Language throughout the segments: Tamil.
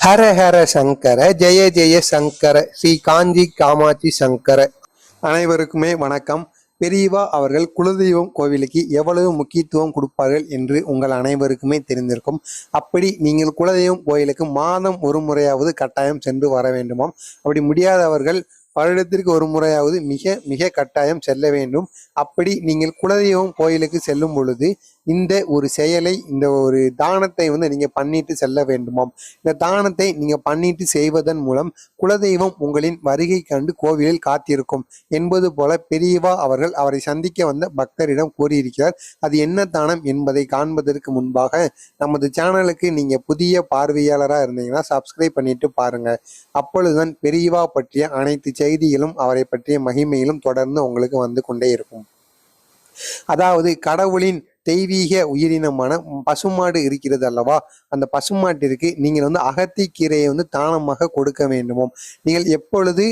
ஹர ஹர சங்கர ஜெய ஜெய சங்கர ஸ்ரீ காஞ்சி காமாட்சி சங்கர. அனைவருக்குமே வணக்கம். பெரியவா அவர்கள் குலதெய்வம் கோவிலுக்கு எவ்வளவு முக்கியத்துவம் கொடுப்பார்கள் என்று உங்கள் அனைவருக்குமே தெரிந்திருக்கும். அப்படி நீங்கள் குலதெய்வம் கோயிலுக்கு மாதம் ஒரு முறையாவது கட்டாயம் சென்று வர வேண்டுமாம். அப்படி முடியாதவர்கள் வருடத்திற்கு ஒரு முறையாவது மிக மிக கட்டாயம் செல்ல வேண்டும். அப்படி நீங்கள் குலதெய்வம் கோயிலுக்கு செல்லும் பொழுது இந்த ஒரு செயலை இந்த ஒரு தானத்தை வந்து நீங்க பண்ணிட்டு செல்ல வேண்டுமாம். இந்த தானத்தை நீங்க பண்ணிட்டு செய்வதன் மூலம் குலதெய்வம் உங்களின் வருகை கண்டு கோவிலில் காத்திருக்கும் என்பது போல பெரியவா அவர்கள் அவரை சந்திக்க வந்த பக்தரிடம் கூறியிருக்கிறார். அது என்ன தானம் என்பதை காண்பதற்கு முன்பாக நமது சேனலுக்கு நீங்க புதிய பார்வையாளராக இருந்தீங்கன்னா சப்ஸ்கிரைப் பண்ணிட்டு பாருங்க. அப்பொழுதுதான் பெரியவா பற்றிய அனைத்து செய்திகளும் அவரை பற்றிய மகிமையிலும் தொடர்ந்து உங்களுக்கு வந்து கொண்டே இருக்கும். அதாவது கடவுளின் தெய்வீக உயிரினமான பசுமாடு இருக்கிறது அல்லவா? அந்த பசுமாட்டிற்கு நீங்கள் வந்து அகத்திக்கீரையை வந்து தானமாக கொடுக்க வேண்டுமோ? நீங்கள் எப்பொழுது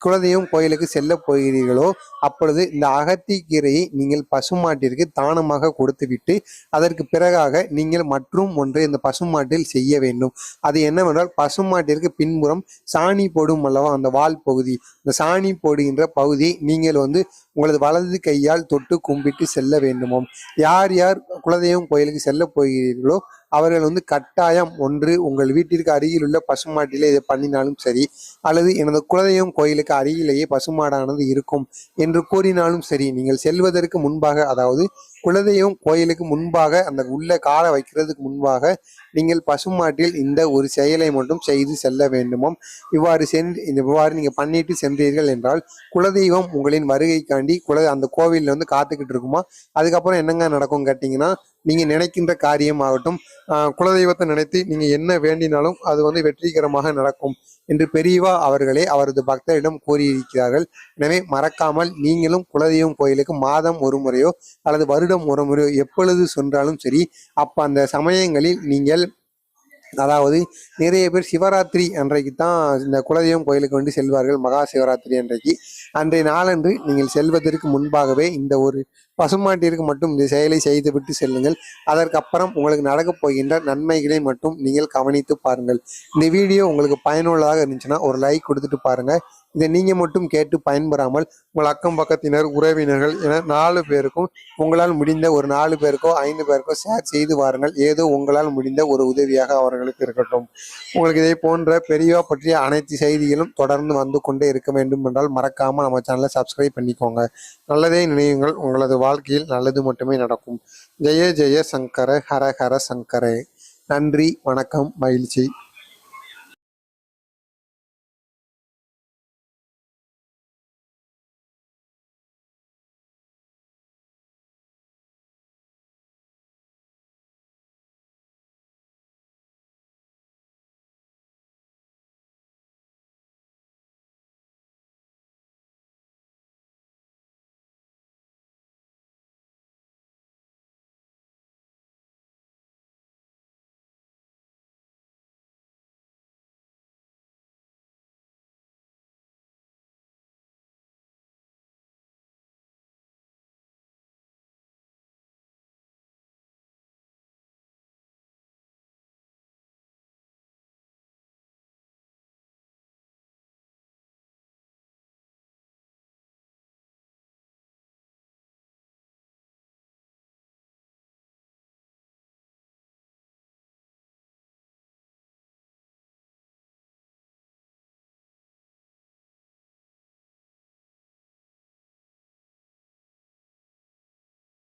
குலதெய்வம் கோயிலுக்கு செல்ல போகிறீர்களோ அப்பொழுது இந்த அகத்திக்கீரையை நீங்கள் பசுமாட்டிற்கு தானமாக கொடுத்துவிட்டு அதற்கு பிறகாக நீங்கள் மற்றும் ஒன்றை இந்த பசுமாட்டில் செய்ய வேண்டும். அது என்னவென்றால் பசுமாட்டிற்கு பின்புறம் சாணி போடும் அல்லவா அந்த வால் பகுதி. இந்த சாணி போடுகின்ற பகுதியை நீங்கள் வந்து உங்களது வலது கையால் தொட்டு கும்பிட்டு செல்ல வேண்டுமாம் யார் யார் குலதெய்வம் கோயிலுக்கு செல்ல போகிறீர்களோ அவர்கள் வந்து கட்டாயம் ஒன்று உங்கள் வீட்டிற்கு அருகில் உள்ள பசுமாட்டிலே இதை பண்ணினாலும் சரி அல்லது எனது குலதெய்வம் கோயிலுக்கு அருகிலேயே பசுமாடானது இருக்கும் என்று கூறினாலும் சரி நீங்கள் செல்வதற்கு முன்பாக அதாவது குலதெய்வம் கோயிலுக்கு முன்பாக அந்த உள்ள காலை வைக்கிறதுக்கு முன்பாக நீங்கள் பசுமாட்டில் இந்த ஒரு செயலை மட்டும் செய்து செல்ல வேண்டுமாம். இவ்வாறு சென்று இந்த இவ்வாறு நீங்கள் பண்ணிட்டு சென்றீர்கள் என்றால் குலதெய்வம் உங்களின் வருகைக்காண்டி குல அந்த கோவிலில் வந்து காத்துக்கிட்டு இருக்குமா? அதுக்கப்புறம் என்னங்க நடக்கும் கேட்டீங்கன்னா நீங்க நினைக்கின்ற காரியம் ஆகட்டும். ஆஹ் குலதெய்வத்தை நினைத்து நீங்க என்ன வேண்டினாலும் அது வந்து வெற்றிகரமாக நடக்கும் என்று பெரியவா அவர்களே அவரது பக்தரிடம் கூறியிருக்கிறார்கள். எனவே மறக்காமல் நீங்களும் குலதெய்வம் கோயிலுக்கு மாதம் ஒரு முறையோ அல்லது வருடம் ஒரு முறை எப்பொழுது சென்றாலும் சரி அப்ப அந்த சமயங்களில் நீங்கள் அதாவது நிறைய பேர் சிவராத்திரி அன்றைக்கு தான் இந்த குலதெய்வம் கோயிலுக்கு வந்து செல்வார்கள் மகா சிவராத்திரி அன்றைக்கு. அன்றைய நாளன்று நீங்கள் செல்வதற்கு முன்பாகவே இந்த ஒரு பசுமாட்டிற்கு மட்டும் இந்த செயலை செய்துவிட்டு செல்லுங்கள். அதற்கப்புறம் உங்களுக்கு நடக்கப் போகின்ற நன்மைகளை மட்டும் நீங்கள் கவனித்து பாருங்கள். இந்த வீடியோ உங்களுக்கு பயனுள்ளதாக இருந்துச்சுன்னா ஒரு லைக் கொடுத்துட்டு பாருங்க. இதை நீங்கள் மட்டும் கேட்டு பயன்பெறாமல் உங்கள் அக்கம் பக்கத்தினர் உறவினர்கள் என நாலு பேருக்கும் உங்களால் முடிந்த ஒரு நாலு பேருக்கோ ஐந்து பேருக்கோ ஷேர் செய்து வாருங்கள். ஏதோ உங்களால் முடிந்த ஒரு உதவியாக அவர்களுக்கு இருக்கட்டும். உங்களுக்கு இதை போன்ற பெரியவா பற்றிய அனைத்து செய்திகளும் தொடர்ந்து வந்து கொண்டே இருக்க வேண்டும் என்றால் மறக்காமல் நம்ம சேனலை சப்ஸ்கிரைப் பண்ணிக்கோங்க. நல்லதே நினைவுங்கள் உங்களது வாழ்க்கையில் நல்லது மட்டுமே நடக்கும். ஜெய ஜெய சங்கர ஹர ஹர சங்கரே. நன்றி வணக்கம் மகிழ்ச்சி.